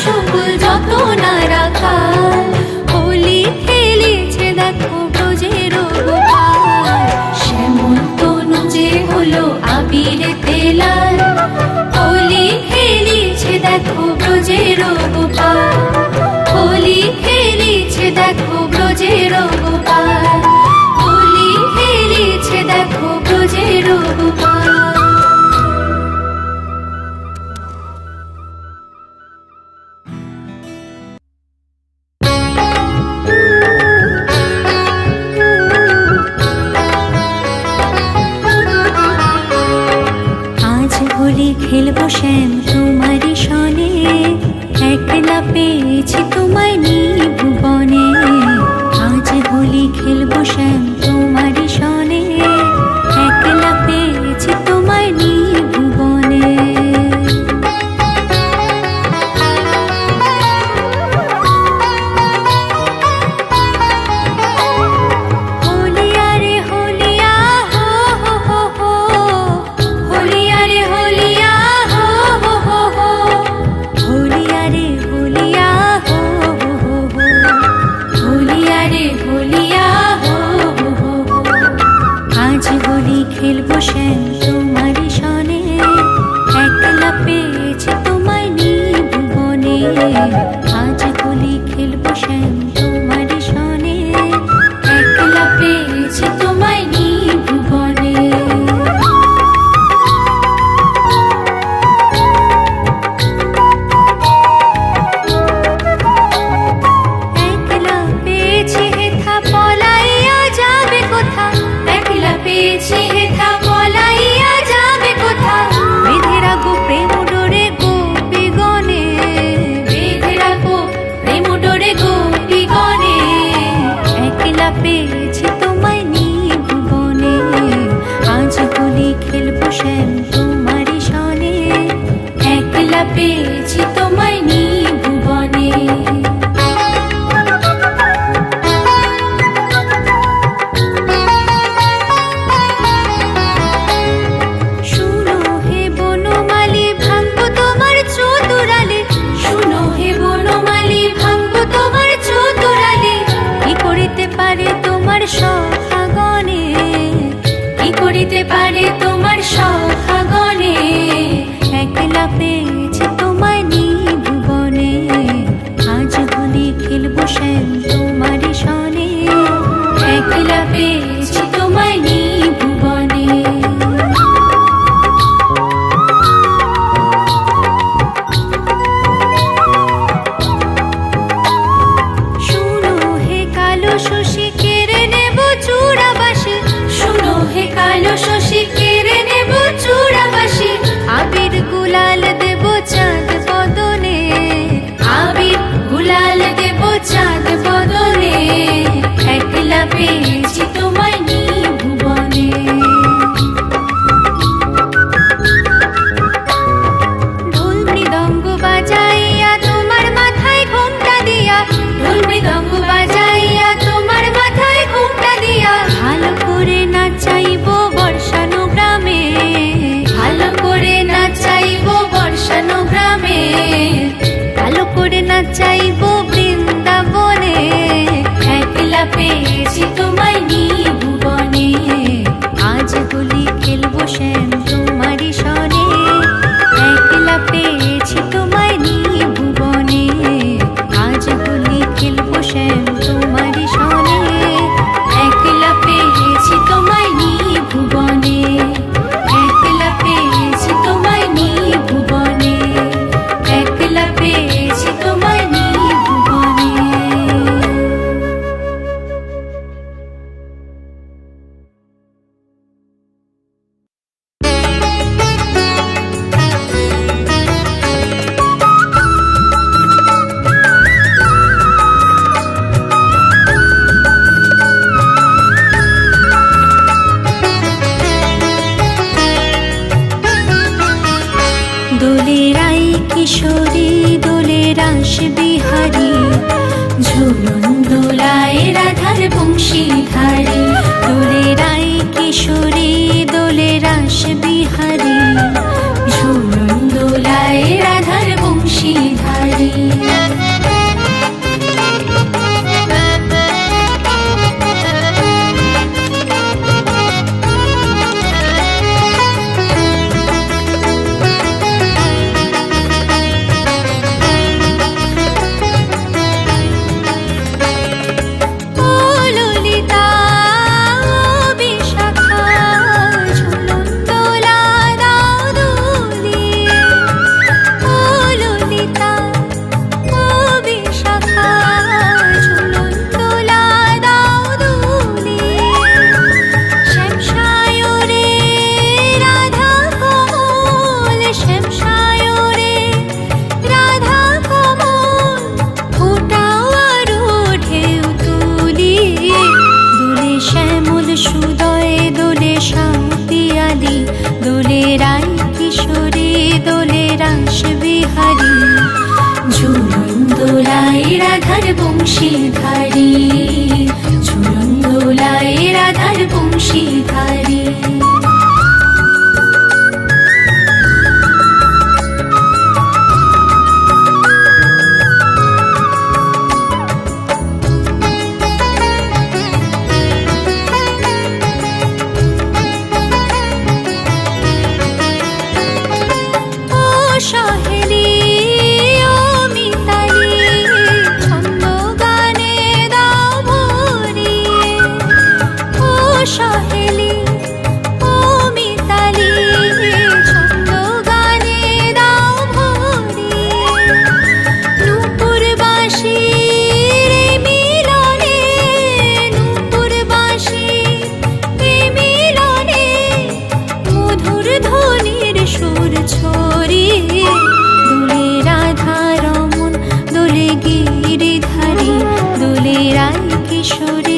সকল যত না রাখা হোলি খেলেছে দেখো ব্রজের শ্যামল তনু যে হলো আবিরে তেলার হোলি খেলেছে দেখো ব্রজের গোপাল হোলি খেলেছে দেখো ব্রজের গোপাল কিশোরী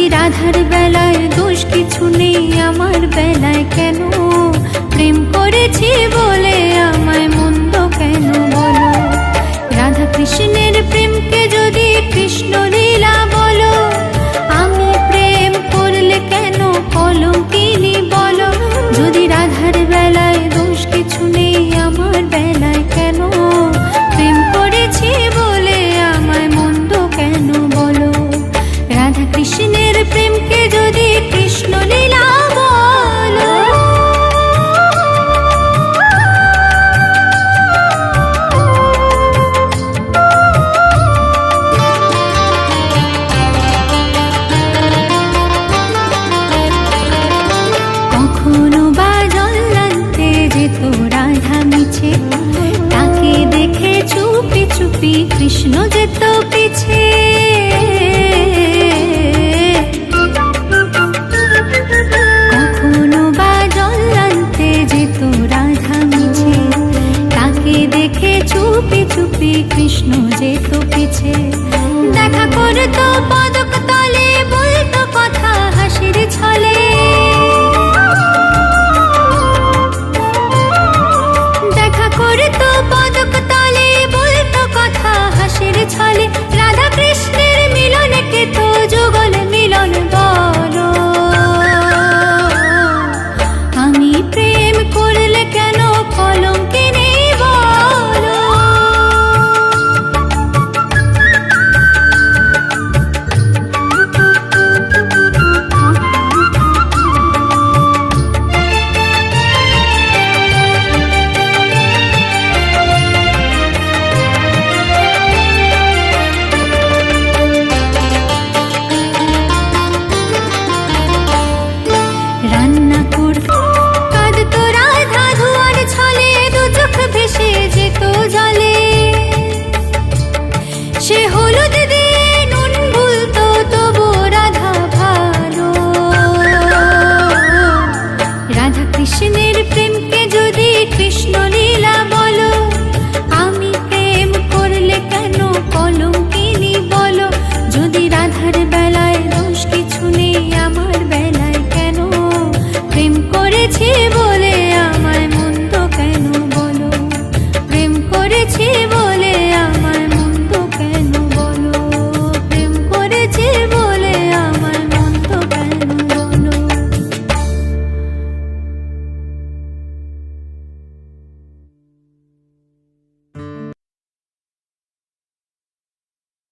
যদি রাধার বেলায় দোষ কিছু নেই, আমার বেলায় কেন? প্রেম করেছি বলে আমায় মন্দ কেন বলো? রাধা কৃষ্ণ কৃষ্ণ যেত পিছে। দেখা করতো পদক তলে